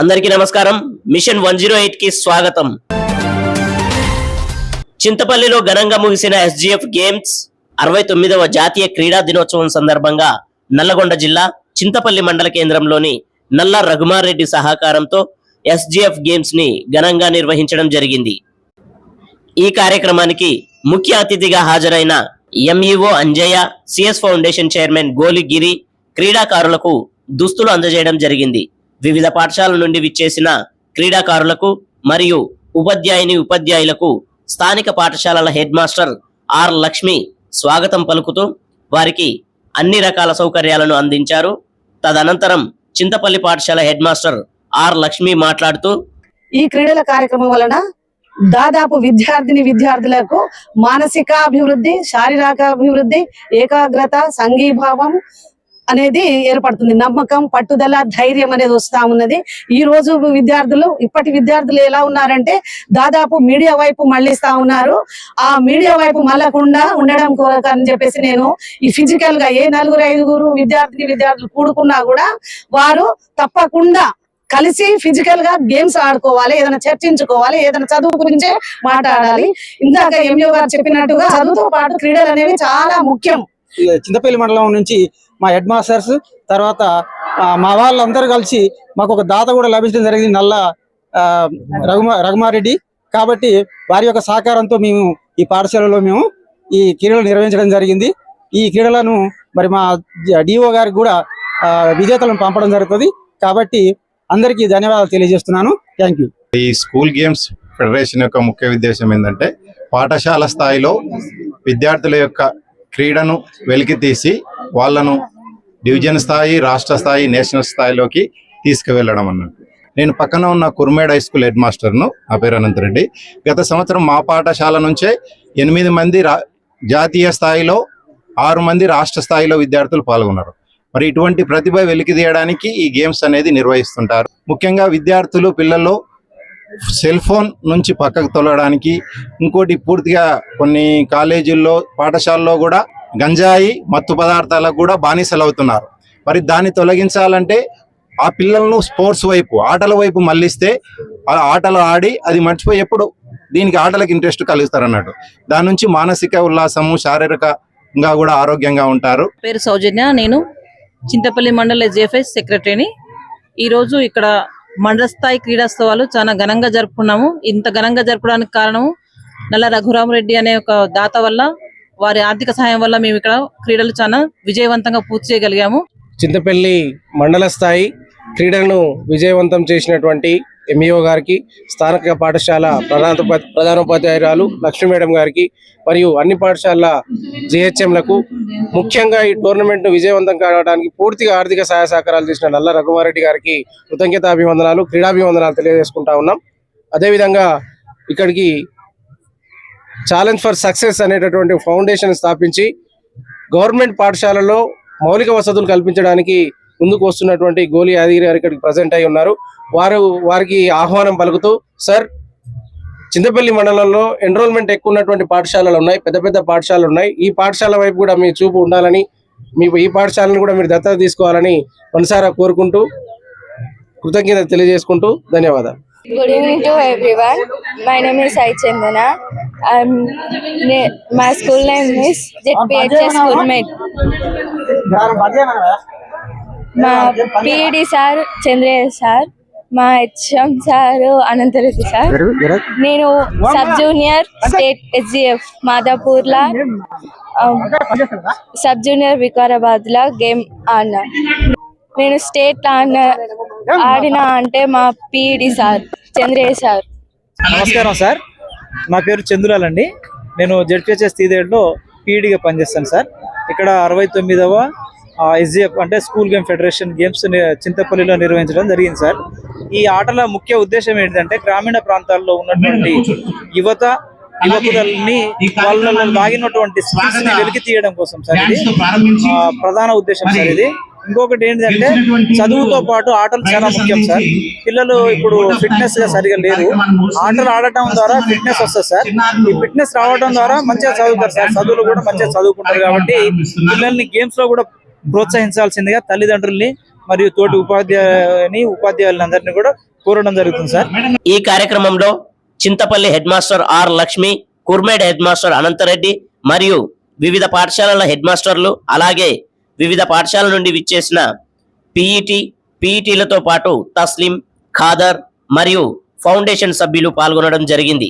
అందరికీ నమస్కారం. Machine one zero ఎయిట్కి స్వాగతం. చింతపల్లిలో ఘనంగా ముగిసిన ఎస్జిఎఫ్ గేమ్స్ అరవై తొమ్మిదవ జాతీయ క్రీడా దినోత్సవం సందర్భంగా నల్లగొండ జిల్లా చింతపల్లి మండల కేంద్రంలోని నల్ల రఘుమారెడ్డి సహకారంతో ఎస్జిఎఫ్ గేమ్స్ని ఘనంగా నిర్వహించడం జరిగింది. ఈ కార్యక్రమానికి ముఖ్య అతిథిగా హాజరైన MEO Anjaiah CS foundation chairman Goligiri క్రీడాకారులకు దుస్తులు అందజేయడం జరిగింది. వివిధ పాఠశాలల నుండి విచ్చేసిన క్రీడాకారులకు మరియు ఉపాధ్యాయుని ఉపాధ్యాయులకు స్థానిక పాఠశాలల హెడ్ మాస్టర్ ఆర్ లక్ష్మి స్వాగతం పలుకుతూ వారికి అన్ని రకాల సౌకర్యాలను అందించారు. తదనంతరం చింతపల్లి పాఠశాల హెడ్ మాస్టర్ ఆర్ లక్ష్మి మాట్లాడుతూ ఈ క్రీడల కార్యక్రమం వలన దాదాపు విద్యార్థిని విద్యార్థులకు మానసిక అభివృద్ధి శారీరక అభివృద్ధి ఏకాగ్రత సంఘీభావం అనేది ఏర్పడుతుంది. నమ్మకం పట్టుదల ధైర్యం అనేది వస్తా ఉన్నది. ఈ రోజు విద్యార్థులు ఇప్పటి విద్యార్థులు ఎలా ఉన్నారంటే దాదాపు మీడియా వైపు మళ్ళిస్తా ఉన్నారు. ఆ మీడియా వైపు మళ్ళకుండా ఉండడం కొరకు అని చెప్పేసి నేను ఈ ఫిజికల్గా ఏ నలుగురు ఐదుగురు విద్యార్థిని విద్యార్థులు కూడుకున్నా కూడా వారు తప్పకుండా కలిసి ఫిజికల్గా గేమ్స్ ఆడుకోవాలి ఏదైనా చర్చించుకోవాలి ఏదైనా చదువు గురించే మాట్లాడాలి. ఇందాక ఎంయో గారు చెప్పినట్టుగా చదువుతో పాటు క్రీడలు అనేవి చాలా ముఖ్యం. చింతపల్లి మండలం నుంచి మా హెడ్ మాస్టర్స్ తర్వాత మా వాళ్ళందరూ కలిసి మాకు ఒక దాత కూడా లభించడం జరిగింది నల్ల ఆ, రఘుమా రఘుమారెడ్డి. కాబట్టి వారి యొక్క సహకారంతో మేము ఈ పాఠశాలలో మేము ఈ క్రీడలు నిర్వహించడం జరిగింది. ఈ క్రీడలను మరి మా డిఓ గారికి కూడా విజేతలను పంపడం జరుగుతుంది. కాబట్టి అందరికీ ధన్యవాదాలు తెలియజేస్తున్నాను. Thank you. ఈ స్కూల్ గేమ్స్ ఫెడరేషన్ యొక్క ముఖ్య ఉద్దేశం ఏంటంటే పాఠశాల స్థాయిలో విద్యార్థుల యొక్క క్రీడను వెలికి తీసి వాళ్ళను డివిజన్ స్థాయి రాష్ట్ర స్థాయి నేషనల్ స్థాయిలోకి తీసుకువెళ్ళడం అన్నట్టు. నేను పక్కన ఉన్న కుర్మేడ్ హై స్కూల్ హెడ్ మాస్టర్ను నా పేరు అనంతరెడ్డి గత సంవత్సరం మా పాఠశాల నుంచే ఎనిమిది మంది రా జాతీయ స్థాయిలో ఆరు మంది రాష్ట్ర స్థాయిలో విద్యార్థులు పాల్గొన్నారు. మరి ఇటువంటి ప్రతిభ వెలికి తీయడానికి ఈ గేమ్స్ అనేది నిర్వహిస్తుంటారు. ముఖ్యంగా విద్యార్థులు పిల్లలు సెల్ ఫోన్ నుంచి పక్కకు తొలగడానికి ఇంకోటి పూర్తిగా కొన్ని కాలేజీల్లో పాఠశాలలో కూడా గంజాయి మత్తు పదార్థాలకు కూడా బానిసలు అవుతున్నారు మరి దాన్ని తొలగించాలంటే ఆ పిల్లలను స్పోర్ట్స్ వైపు ఆటల వైపు మళ్ళిస్తే ఆ ఆటలు ఆడి అది మర్చిపోయి ఎప్పుడు దీనికి ఆటలకు ఇంట్రెస్ట్ కలుగుతారు అన్నట్టు దాని నుంచి మానసిక ఉల్లాసము శారీరకంగా కూడా ఆరోగ్యంగా ఉంటారు. పేరు సౌజన్య నేను చింతపల్లి మండల ఎస్జిఎఫ్ఐ సెక్రటరీని. ఈరోజు ఇక్కడ మండల స్థాయి క్రీడోత్సవాలు చాలా ఘనంగా జరుపుకున్నాము. ఇంత ఘనంగా జరపడానికి కారణము నల్ల రఘురామరెడ్డి అనే ఒక దాత వల్ల వారి ఆర్థిక సహాయం వల్ల మేము ఇక్కడ క్రీడలు చాలా విజయవంతంగా పూర్తి చేయగలిగాము. చింతపల్లి మండల స్థాయి క్రీడలను విజయవంతం చేసినటువంటి ఎంఈఓ గారికి స్థానిక పాఠశాల ప్రధాన ప్రధానోపాధ్యాయురాలు లక్ష్మీ మేడం గారికి మరియు అన్ని పాఠశాలల జిహెచ్ఎంలకు ముఖ్యంగా ఈ టోర్నమెంట్ను విజయవంతం కావడానికి పూర్తిగా ఆర్థిక సహాయ సహకారాలు చేసిన నల్ల రఘుమారెడ్డి గారికి కృతజ్ఞతాభివందనాలు క్రీడాభివందనాలు తెలియజేసుకుంటా ఉన్నాం. అదేవిధంగా ఇక్కడికి ఛాలెంజ్ ఫర్ సక్సెస్ అనేటటువంటి ఫౌండేషన్ స్థాపించి గవర్నమెంట్ పాఠశాలలో మౌలిక వసతులు కల్పించడానికి ముందుకు వస్తున్నటువంటి గోలి యాదగిరి గారు ఇక్కడికి ప్రజెంట్ అయి ఉన్నారు. వారు వారికి ఆహ్వానం పలుకుతూ సార్ చింతపల్లి మండలంలో ఎన్రోల్మెంట్ ఎక్కువ ఉన్నటువంటి పాఠశాలలు ఉన్నాయి పెద్ద పెద్ద పాఠశాలలు ఉన్నాయి. ఈ పాఠశాల వైపు కూడా మీ చూపు ఉండాలని మీ ఈ పాఠశాలను కూడా మీరు దత్తత తీసుకోవాలని మనసారా కోరుకుంటూ కృతజ్ఞత తెలియజేసుకుంటూ ధన్యవాదాలు. Good evening to everyone my name is Sai Chandana Ne- my school name is ZPHS Schoolmate. మా పిఈడి సార్ చంద్రయ్య సార్ మా హెచ్ఎం సార్ అనంతరెడ్డి సార్ నేను సబ్ జూనియర్ స్టేట్ హెచ్జిఎఫ్ మాదాపూర్లా సబ్ జూనియర్ వికారాబాద్ లా గేమ్ ఆడినా. నేను స్టేట్ ఆడిన ఆడినా అంటే మా పిఈడి సార్ చంద్రయ్య సార్ నమస్కారం సార్ నా పేరు చంద్రులాల్ అండి నేను జడ్పిహెచ్ఎస్ తీదేడ్లో పీఈడిగా పనిచేస్తాను సార్. ఇక్కడ అరవై తొమ్మిదవ ఎస్జిఎఫ్ అంటే స్కూల్ గేమ్ ఫెడరేషన్ గేమ్స్ చింతపల్లిలో నిర్వహించడం జరిగింది సార్. ఈ ఆటల ముఖ్య ఉద్దేశం ఏంటంటే గ్రామీణ ప్రాంతాల్లో ఉన్నటువంటి యువత యువకులని వాళ్ళలో ని వెలికి తీయడం కోసం సార్ ఇది. ప్రధాన ఉద్దేశం సార్ ఇది. ఇంకొకటి ఏంటంటే చదువుతో పాటు ఆటలు చాలా ముఖ్యం సార్. పిల్లలు ఇప్పుడు ఫిట్నెస్గా సరిగా లేరు ఆటలు ఆడటం ద్వారా ఫిట్నెస్ వస్తుంది సార్. ఈ ఫిట్నెస్ రావడం ద్వారా మంచిగా చదువుతారు సార్. చదువులు కూడా మంచిగా చదువుకుంటారు కాబట్టి పిల్లల్ని గేమ్స్లో కూడా ప్రోత్సహించాల్సిందిగా తల్లిదండ్రుల్ని మరియు తోటి ఉపాధ్యాయుని ఉపాధ్యాయులందరినీ కూడా కోరడం జరుగుతుంది సార్. ఈ కార్యక్రమంలో Chintapalli head master R Lakshmi Kurmed head master Anantareddy మరియు వివిధ పాఠశాలల హెడ్ మాస్టర్లు అలాగే వివిధ పాఠశాలల నుండి విచ్చేసిన పీఈటీ పీఈటీలతో పాటు తస్లిం ఖాదర్ మరియు ఫౌండేషన్ సభ్యులు పాల్గొనడం జరిగింది.